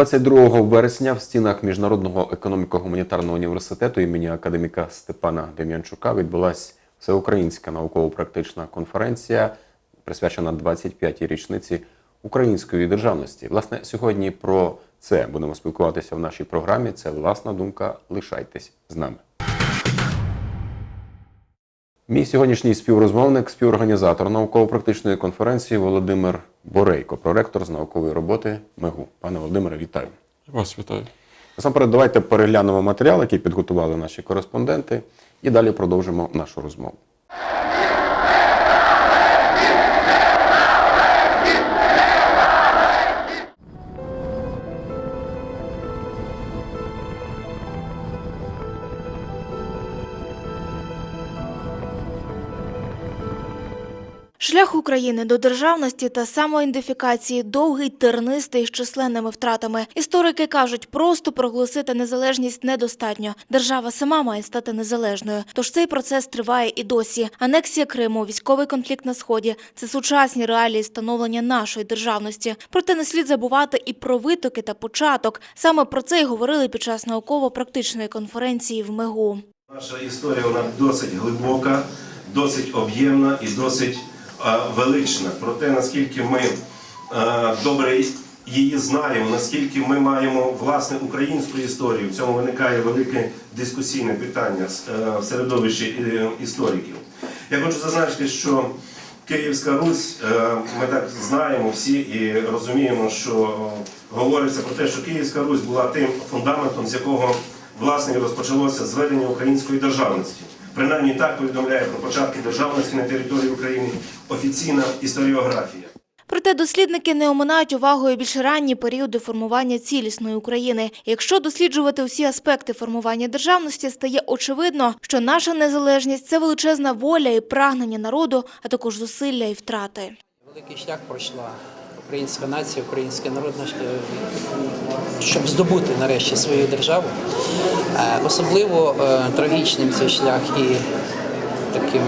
22 вересня в стінах Міжнародного економіко-гуманітарного університету імені академіка Степана Дем'янчука відбулася всеукраїнська науково-практична конференція, присвячена 25-й річниці української державності. Власне, сьогодні про це будемо спілкуватися в нашій програмі. Це власна думка. Лишайтесь з нами. Мій сьогоднішній співрозмовник, співорганізатор науково-практичної конференції Володимир Борейко, проректор з наукової роботи МЕГУ. Пане Володимире, вітаю. Вас вітаю. Насамперед, давайте переглянемо матеріал, який підготували наші кореспонденти, і далі продовжимо нашу розмову. України до державності та самоідентифікації довгий, тернистий з численними втратами. Історики кажуть, просто проголосити незалежність недостатньо. Держава сама має стати незалежною. Тож цей процес триває і досі. Анексія Криму, військовий конфлікт на сході це сучасні реалії становлення нашої державності. Проте не слід забувати і про витоки та початок. Саме про це й говорили під час науково-практичної конференції в МЕГУ. Наша історія вона досить глибока, досить об'ємна і досить велична. Про те, наскільки ми е, добре її знаємо, наскільки ми маємо власне українську історію. В цьому виникає велике дискусійне питання е, в середовищі е, істориків. Я хочу зазначити, що Київська Русь, е, ми так знаємо всі і розуміємо, що е, говориться про те, що Київська Русь була тим фундаментом, з якого власне розпочалося зведення української державності. Принаймні так повідомляє про початки державності на території України офіційна історіографія. Проте дослідники не оминають увагою більш ранні періоди формування цілісної України. Якщо досліджувати усі аспекти формування державності, стає очевидно, що наша незалежність це величезна воля і прагнення народу, а також зусилля і втрати. Великий шлях пройшла українська нація, український народ, е, щоб здобути нарешті свою державу. Е, Особливо е, трагічним цей шлях і таким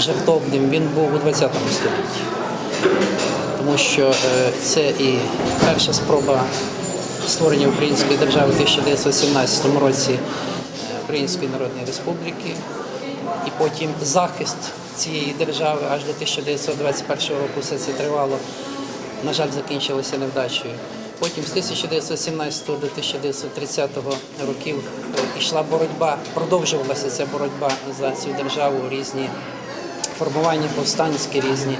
жертовним він був у ХХ столітті. Тому що це і перша спроба створення української держави в 1917 році Української Народної Республіки, і потім захист цієї держави аж до 1921 року все це тривало. На жаль, закінчилося невдачею. Потім з 1917 до 1930 років е, йшла боротьба, продовжувалася ця боротьба за цю державу, різні формування повстанські, різні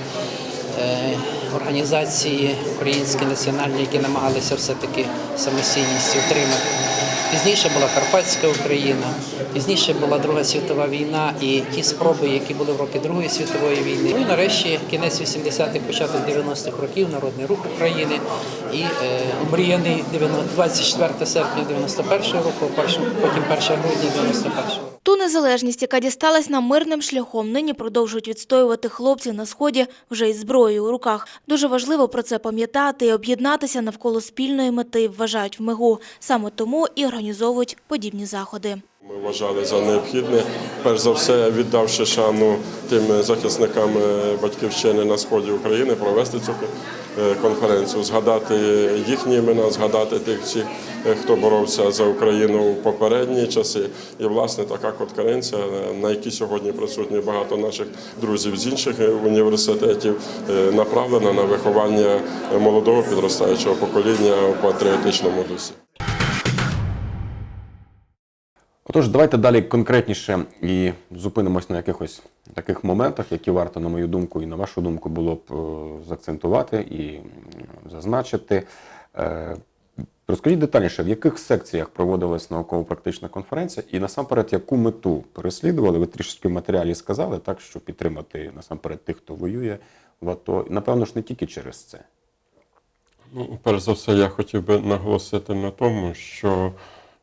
е, організації українські, національні, які намагалися все-таки самостійність утримати. Пізніше була Карпатська Україна, пізніше була Друга світова війна і ті спроби, які були в роки Другої світової війни. Ну і нарешті кінець 80-х, початок 90-х років, Народний рух України і е, омріяний 90 24 серпня 91-го року, потім 1 грудня 91-го. Ту незалежність, яка дісталась нам мирним шляхом, нині продовжують відстоювати хлопці на сході вже із зброєю у руках. Дуже важливо про це пам'ятати і об'єднатися навколо спільної мети, вважають в МИГУ. Саме тому і організовують подібні заходи. Ми вважали за необхідне, перш за все, віддавши шану тим захисникам е, батьківщини на сході України, провести цю е, конференцію, згадати їхні імена, згадати тих всіх, е, хто боровся за Україну в попередні часи. І власне така конференція, на якій сьогодні присутні багато наших друзів з інших університетів, направлена на виховання молодого підростаючого покоління в патріотичному дусі. Отож, давайте далі конкретніше і зупинимось на якихось таких моментах, які варто, на мою думку, і на вашу думку, було б е, заакцентувати і зазначити. Е, Розкажіть детальніше, в яких секціях проводилась науково-практична конференція, і насамперед, яку мету переслідували? Ви трішки в матеріалі сказали, так що підтримати насамперед тих, хто воює в АТО. Напевно ж, не тільки через це. Ну, перш за все, я хотів би наголосити на тому, що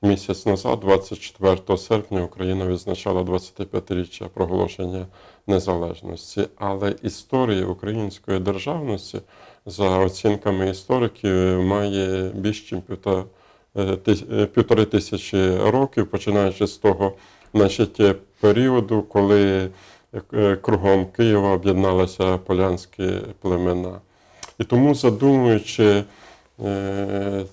місяць назад, 24 серпня, Україна відзначала 25-річчя проголошення незалежності, але історія української державності, за оцінками істориків, має більш ніж е, е, півтори тисячі років, починаючи з того значить, періоду, коли е, кругом Києва об'єдналися полянські племена. І тому, задумуючи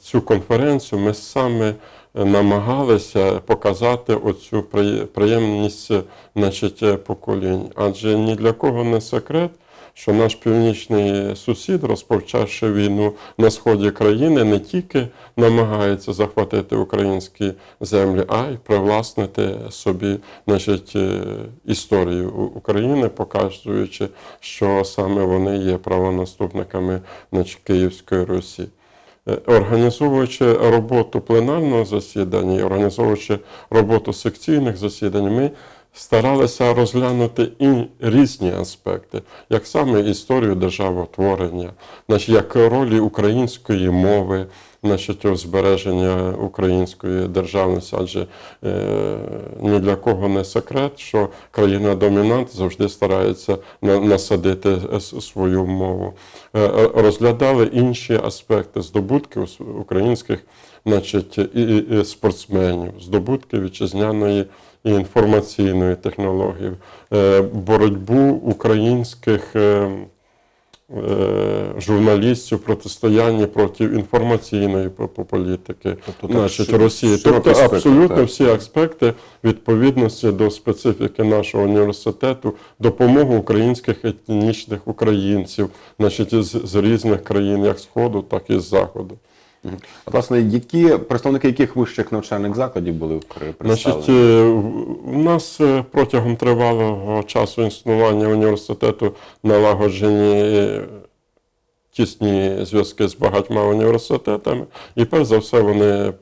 цю конференцію ми саме намагалися показати оцю приє- приємність значить, е, поколінь. Адже ні для кого не секрет, що наш північний сусід, розпочавши війну на сході країни, не тільки намагається захватити українські землі, а й привласнити собі значить, історію України, показуючи, що саме вони є правонаступниками значить, Київської Русі. Е, Організовуючи роботу пленарного засідання, і організовуючи роботу секційних засідань, ми старалися розглянути і різні аспекти, як саме історію державотворення, значить, як ролі української мови, значить, у збереження української державності, адже е, ні для кого не секрет, що країна-домінант завжди старається на- насадити свою мову. Е, е, Розглядали інші аспекти здобутки українських значить, і- і спортсменів, здобутки вітчизняної і інформаційної технології, е, боротьбу українських. е, е, журналістів протистояння проти інформаційної по- по- політики, Тобто так значить, Росії. Тобто абсолютно так. всі аспекти відповідності до специфіки нашого університету, допомогу українських етнічних українців, значить, з, з різних країн, як Сходу, так і з Заходу. Власне, які представники яких вищих навчальних закладів були при- Значить, е, у нас е, протягом тривалого часу існування університету налагоджені е, тісні зв'язки з багатьма університетами, і перш за все вони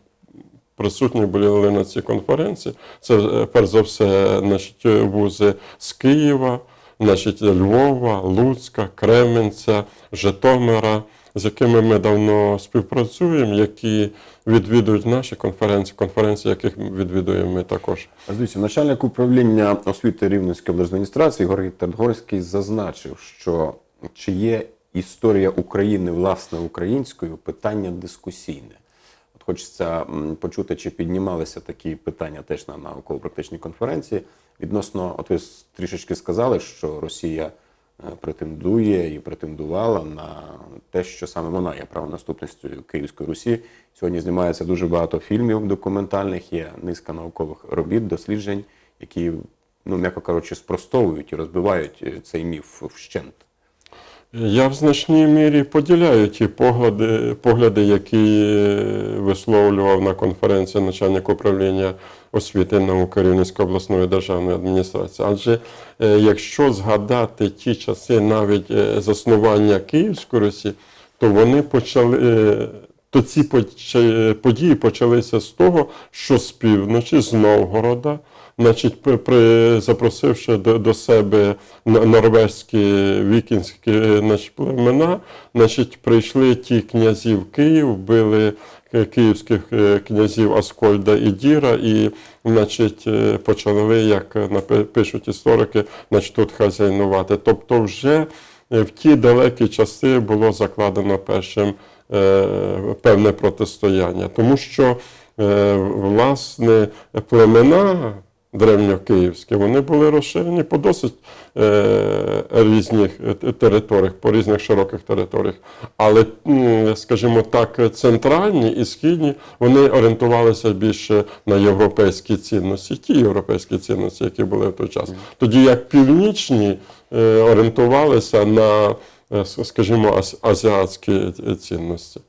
присутні були на цій конференції. Це е, перш за все значить, вузи з Києва, значить, Львова, Луцька, Кременця, Житомира, з якими ми давно співпрацюємо, які відвідують наші конференції, конференції, яких відвідуємо ми також. А начальник управління освіти Рівненської облдержадміністрації Ігор Тергорський зазначив, що чи є історія України власне українською питання дискусійне. От хочеться почути, чи піднімалися такі питання теж на науково-практичній конференції. Відносно, от ви трішечки сказали, що Росія претендує і претендувала на те, що саме вона є правонаступницею Київської Русі. Сьогодні знімається дуже багато фільмів документальних, є низка наукових робіт, досліджень, які, ну м'яко кажучи, спростовують і розбивають е, цей міф вщент. Я в значній мірі поділяю ті погляди, погляди, які е, висловлював на конференції начальник управління освіти і науки Рівненської обласної державної адміністрації. Адже е, якщо згадати ті часи навіть е, заснування Київської Русі, то вони почали. То ці події почалися з того, що з півночі, з Новгорода, значить, при, запросивши до, до себе норвезькі вікінські значить, племена, значить, прийшли ті князі в Київ, били київських е, князів Аскольда і Діра, і значить, е, почали, як пишуть історики, значить, тут хазяйнувати. Тобто вже в ті далекі часи було закладено першим певне протистояння, тому що е, власне племена древньокиївські, вони були розширені по досить е, різних е, територіях, по різних широких територіях. Але, скажімо так, центральні і східні вони орієнтувалися більше на європейські цінності, ті європейські цінності, які були в той час. Тоді як північні е, орієнтувалися на, е, скажімо, ас- азіатські е, цінності.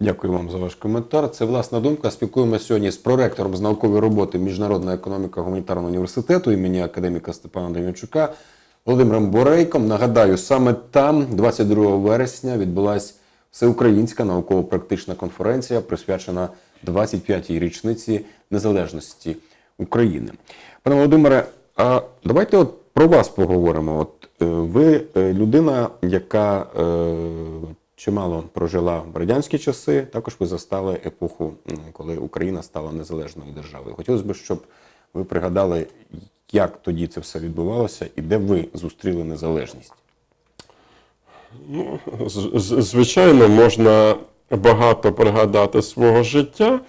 Дякую вам за ваш коментар. Це власна думка. Спілкуємося сьогодні з проректором з наукової роботи Міжнародна економіка гуманітарного університету імені академіка Степана Дем'янчука Володимиром Борейком. Нагадаю, саме там, 22 вересня, відбулася всеукраїнська науково-практична конференція, присвячена 25-й річниці незалежності України. Пане Володимире, а давайте от про вас поговоримо. От е, ви е, людина, яка е, чимало прожила в радянські часи. Також ви застали епоху, коли Україна стала незалежною державою. Хотілося б, щоб ви пригадали, як тоді це все відбувалося і де ви зустріли незалежність. З- Звичайно, можна багато пригадати свого життя,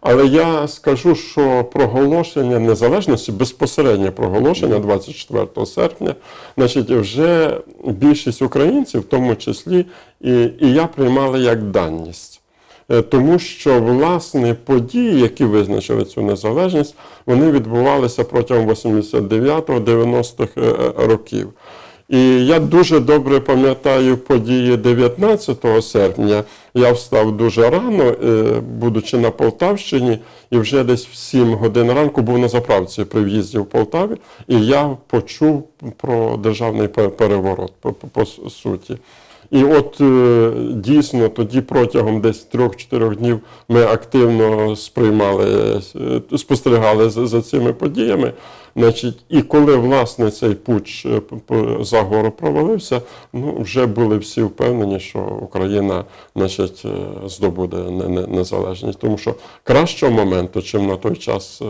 але я скажу, що проголошення незалежності, безпосереднє проголошення 24 серпня, значить, вже більшість українців, в тому числі і, і я приймали як даність. Е, Тому що власне події, які визначили цю незалежність, вони відбувалися протягом 89-90-х е, років. І я дуже добре пам'ятаю події 19 серпня. Я встав дуже рано, е, будучи на Полтавщині, і вже десь в 7 годин ранку був на заправці при в'їзді в Полтаві, і я почув про державний пе- переворот по, по, по суті. І от е, дійсно тоді протягом десь трьох-чотирьох днів ми активно сприймали, е, спостерігали за, за цими подіями. Значить, і коли власне цей путч е, заговору провалився, ну вже були всі впевнені, що Україна значить, здобуде не- не- незалежність. Тому що кращого моменту, чим на той час,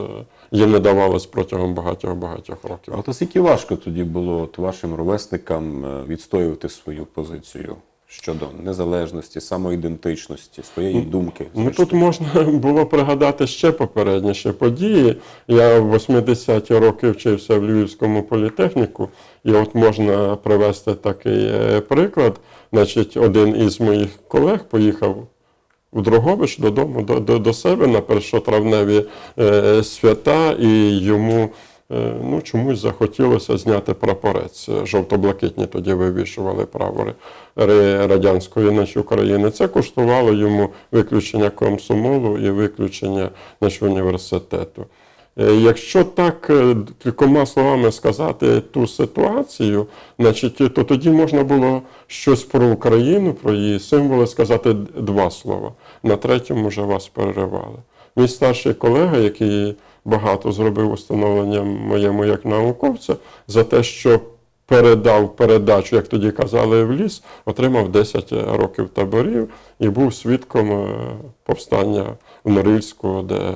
їм не давалось протягом багатьох-багатьох років. А от наскільки важко тоді було от вашим ровесникам е, відстоювати свою позицію щодо незалежності, самоідентичності, своєї думки? Ну тут можна було пригадати ще попередніші події. Я в 80-ті роки вчився в Львівському політехніку, і от можна привести такий е, приклад. Значить, один із моїх колег поїхав у Дрогович додому до, до, до себе на першотравневі е, свята, і йому е, ну, чомусь захотілося зняти прапорець. Жовто-блакитні тоді вивішували прапори радянської нашої України. Це коштувало йому виключення комсомолу і виключення нашого університету. Е, Якщо так е, кількома словами сказати ту ситуацію, значить, то тоді можна було щось про Україну, про її символи сказати два слова. На третьому вже вас переривали. Мій старший колега, який багато зробив установлення моєму як науковця, за те, що передав передачу, як тоді казали, в ліс, отримав 10 років таборів і був свідком е, повстання в Норильську, де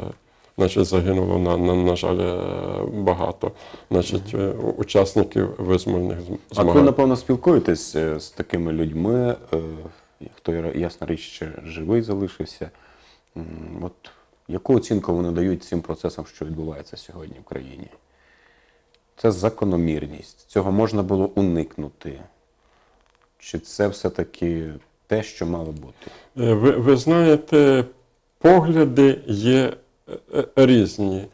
значить, загинуло, на, на, на жаль, е, багато значить, е, учасників визвольних зм- А ви, напевно, спілкуєтесь е, з такими людьми, хто ясна річ ще живий залишився. От яку оцінку вони дають цим процесам, що відбувається сьогодні в країні? Це закономірність. Цього можна було уникнути. Чи це все-таки те, що мало бути? Ви, ви знаєте, погляди є різні,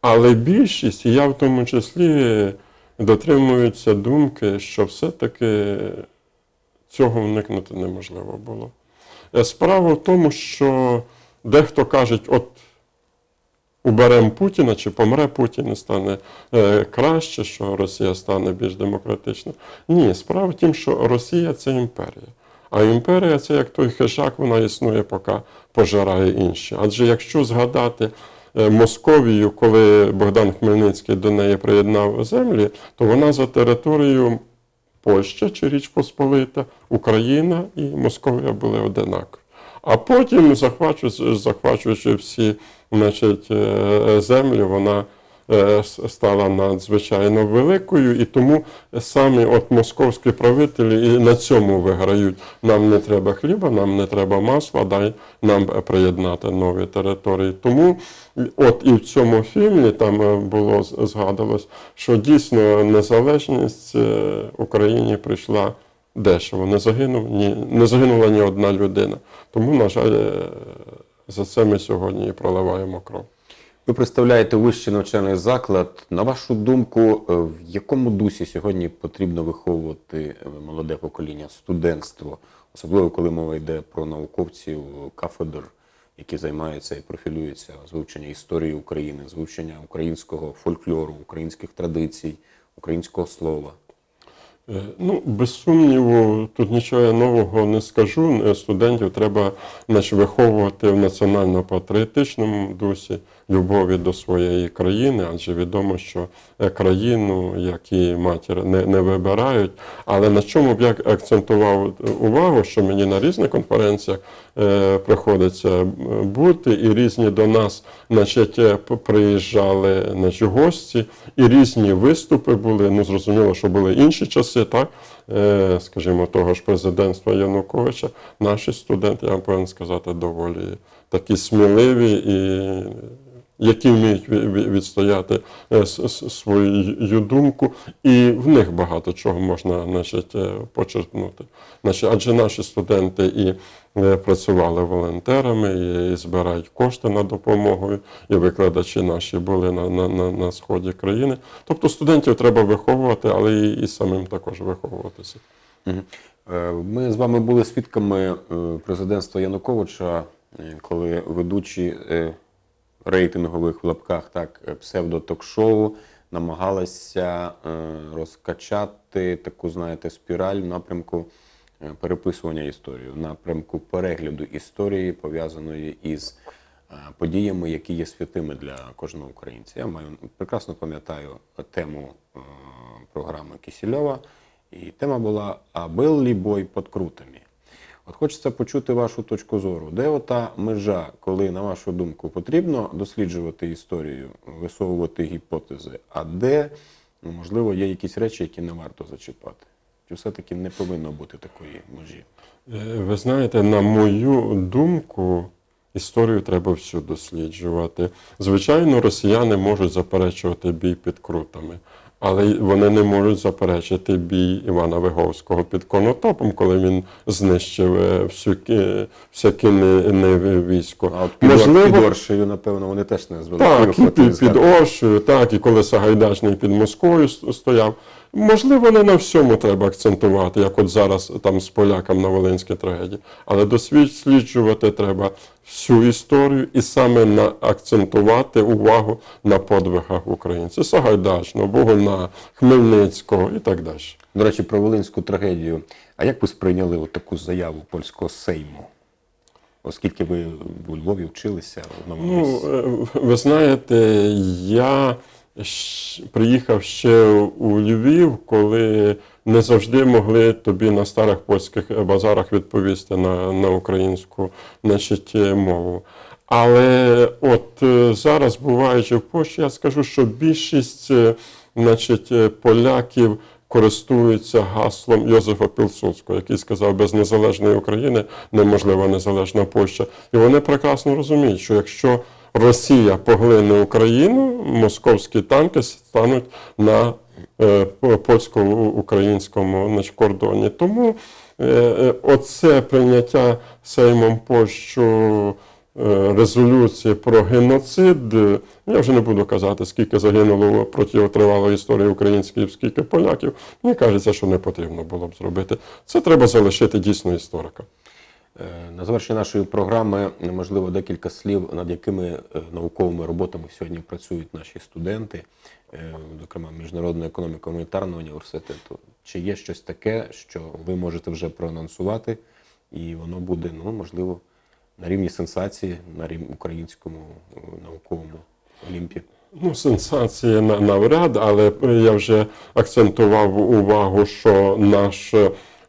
але більшість, я в тому числі, дотримуються думки, що все-таки цього уникнути неможливо було. Е, Справа в тому, що дехто каже, от уберемо Путіна, чи помре Путін, і стане е, краще, що Росія стане більш демократичною. Ні, справа в тім, що Росія це імперія. А імперія це як той хижак, вона існує, поки пожирає інші. Адже якщо згадати е, Московію, коли Богдан Хмельницький до неї приєднав землі, то вона за територією Польща чи Річ Посполита, Україна і Московія були одинакові. А потім, захвачуючи, захвачуючи всі значить, е, землі, вона е, стала надзвичайно великою, і тому самі от московські правителі і на цьому виграють. Нам не треба хліба, нам не треба масла, дай нам приєднати нові території. Тому от і в цьому фільмі там е, було з- згадувалось, що дійсно незалежність е, Україні прийшла дешево. Не загинув ні, не загинула ні одна людина. Тому, на жаль, е, за це ми сьогодні і проливаємо кров. Ви представляєте вищий навчальний заклад. На вашу думку, е, в якому дусі сьогодні потрібно виховувати е, молоде покоління, студентство, особливо коли мова йде про науковців кафедр, які займаються і профілюються з вивчення історії України, з вивчення українського фольклору, українських традицій, українського слова. Е, Ну, без сумніву, тут нічого нового не скажу. Студентів треба значить, виховувати в національно-патріотичному дусі любові до своєї країни, адже відомо, що е, країну, як і матір, не, не вибирають. Але на чому б я акцентував увагу, що мені на різних конференціях е, приходиться е, бути, і різні до нас значить, приїжджали значить, гості, і різні виступи були. Ну, зрозуміло, що були інші часи, так? Е, скажімо, того ж президентства Януковича. Наші студенти, я вам повинен сказати, доволі такі сміливі і які вміють ві- ві- відстояти е, свою думку, і в них багато чого можна значить, е, почерпнути. Значить, адже наші студенти і е, працювали волонтерами, і, збирають кошти на допомогу, і викладачі наші були на, на, на, на сході країни. Тобто студентів треба виховувати, але і, і самим також виховуватися. Ми з вами були свідками президентства Януковича, коли ведучі рейтингових в лапках так е, псевдо-ток-шоу намагалися е, розкачати таку, знаєте, спіраль в напрямку е, переписування історії, в напрямку перегляду історії, пов'язаної із подіями, які є святими для кожного українця. Я маю прекрасно пам'ятаю тему програми Кісільова. І тема була «А был ли бой під крутами? От хочеться почути вашу точку зору. Де ота межа, коли, на вашу думку, потрібно досліджувати історію, висовувати гіпотези, а де, ну, можливо, є якісь речі, які не варто зачіпати? Чи все-таки не повинно бути такої межі? Е, Ви знаєте, на мою думку, історію треба всю досліджувати. Звичайно, росіяни можуть заперечувати бій під крутами, але вони не можуть заперечити бій Івана Виговського під Конотопом, коли він знищив е, всю, ки- кінне військо. А от під, під Оршею, напевно, вони теж не звели. Так, і під, під Оршею, так, і коли Сагайдачний під Москвою стояв. Можливо, не на всьому треба акцентувати, як от зараз там з поляком на Волинській трагедії. Але досліджувати треба всю історію і саме на акцентувати увагу на подвигах українців. Сагайдачного, Богуна, Хмельницького і так далі. До речі, про Волинську трагедію. А як ви сприйняли от таку заяву польського сейму? Оскільки ви у Львові вчилися в новому Ну, місці. е, ви знаєте, я приїхав ще у Львів, коли не завжди могли тобі на старих польських базарах відповісти на, на українську значить, е, мову. Але от е, зараз, буваючи в Польщі, я скажу, що більшість е, значить, е, поляків користуються гаслом Йозефа Пілсудського, який сказав, без незалежної України неможлива незалежна Польща. І вони прекрасно розуміють, що якщо Росія поглине Україну, московські танки стануть на е, польсько-українському кордоні. Тому е, е, оце прийняття Сеймом Польщу резолюції про геноцид. Я вже не буду казати, скільки загинуло проти тривалої історії української, скільки поляків. Мені кажеться, що не потрібно було б зробити. Це треба залишити дійсно історика. Е, На завершення нашої програми, можливо, декілька слів, над якими е, науковими роботами сьогодні працюють наші студенти, е, зокрема Міжнародного економіко-гуманітарного університету. Чи є щось таке, що ви можете вже проанонсувати, і воно буде, ну, можливо, на рівні сенсації, на рівні українському науковому олімпі? Ну, сенсація на- навряд, але я вже акцентував увагу, що наш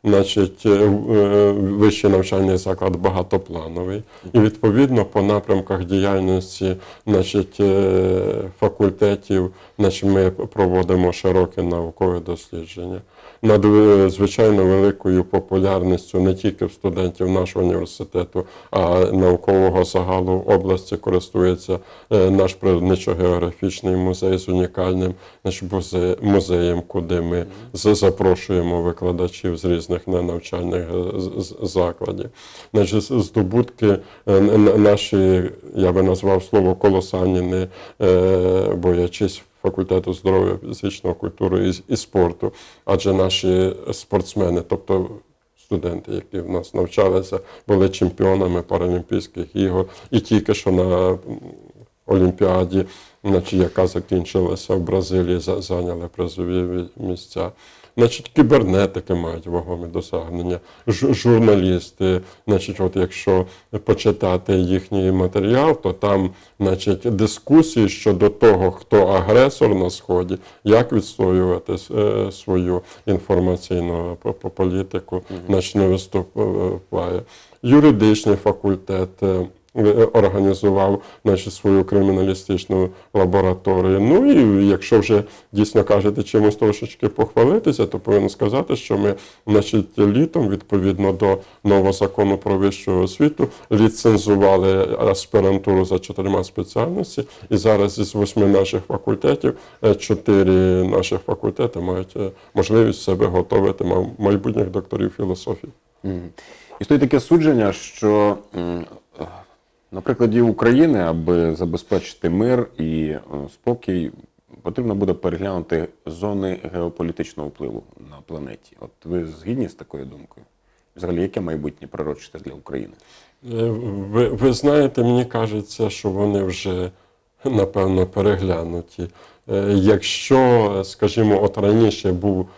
значить, е, е, вищий навчальний заклад багатоплановий. І відповідно по напрямках діяльності значить, е, факультетів значить, ми проводимо широке наукове дослідження. Надзвичайно великою популярністю не тільки в студентів нашого університету, а наукового загалу області користується е, наш природничо-географічний музей з унікальним музеєм, куди ми запрошуємо викладачів з різних ненавчальних е, закладів. Значить, здобутки е, наші, я би назвав слово колосальні, не е, боячись факультету здоров'я, фізичної культури і, і спорту, адже наші спортсмени, тобто студенти, які в нас навчалися, були чемпіонами Паралімпійських ігор, і тільки що на Олімпіаді, яка закінчилася в Бразилії, зайняли призові місця. Значить, кібернетики мають вагомі досягнення, Ж- журналісти. Значить, от якщо почитати їхній матеріал, то там значить, дискусії щодо того, хто агресор на сході, як відстоювати е, свою інформаційну по- по- політику, значить, не виступає. Юридичний факультет. Е, організував значить, свою криміналістичну лабораторію. Ну і якщо вже дійсно кажете чимось трошечки похвалитися, то повинен сказати, що ми значить, літом, відповідно до нового закону про вищу освіту, ліцензували аспірантуру за чотирма спеціальності, і зараз із восьми наших факультетів е, чотири наших факультети мають е, можливість себе готувати майбутніх докторів філософії. Існує таке судження, що на прикладі України, аби забезпечити мир і е, спокій, потрібно буде переглянути зони геополітичного впливу на планеті. От ви згідні з такою думкою? Взагалі, яке майбутнє пророчите для України? Е, Ви, ви знаєте, мені кажеться, що вони вже напевно переглянуті. Е, Якщо, скажімо, от раніше був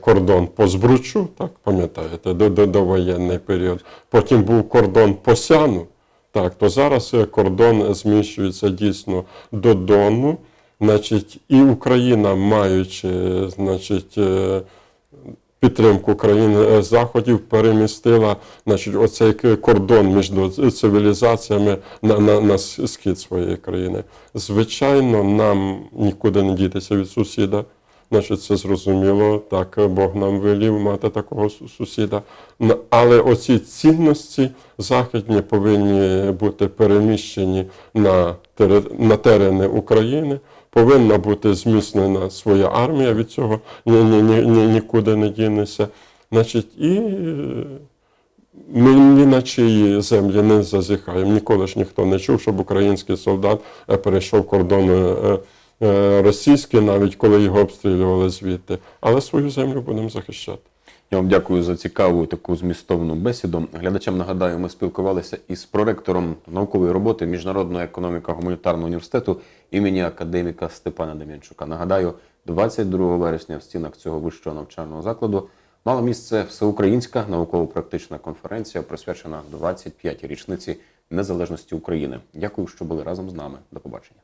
кордон по Збручу, так пам'ятаєте, до, до, до воєнний період, потім був кордон по Сяну, так, то зараз е, кордон зміщується дійсно до Дону. Значить, і Україна, маючи значить, е, підтримку країн е, заходів перемістила значить, оцей кордон між цивілізаціями на, на, на схід своєї країни. Звичайно, нам нікуди не дітися від сусіда. Значить, це зрозуміло, так Бог нам велів мати такого сусіда. Але оці цінності західні повинні бути переміщені на, на терени України. Повинна бути зміцнена своя армія від цього ні, ні, ні, ні, нікуди не дінеться. Значить, і е, ми ні на чиї землі не зазіхаємо. Ніколи ж ніхто не чув, щоб український солдат е, перейшов кордон е, е, російський, навіть коли його обстрілювали звідти. Але свою землю будемо захищати. Я вам дякую за цікаву таку змістовну бесіду. Глядачам нагадаю, ми спілкувалися із проректором наукової роботи Міжнародного економіка гуманітарного університету імені академіка Степана Дем'янчука. Нагадаю, 22 вересня в стінах цього вищого навчального закладу мала місце всеукраїнська науково-практична конференція, присвячена 25-й річниці незалежності України. Дякую, що були разом з нами. До побачення.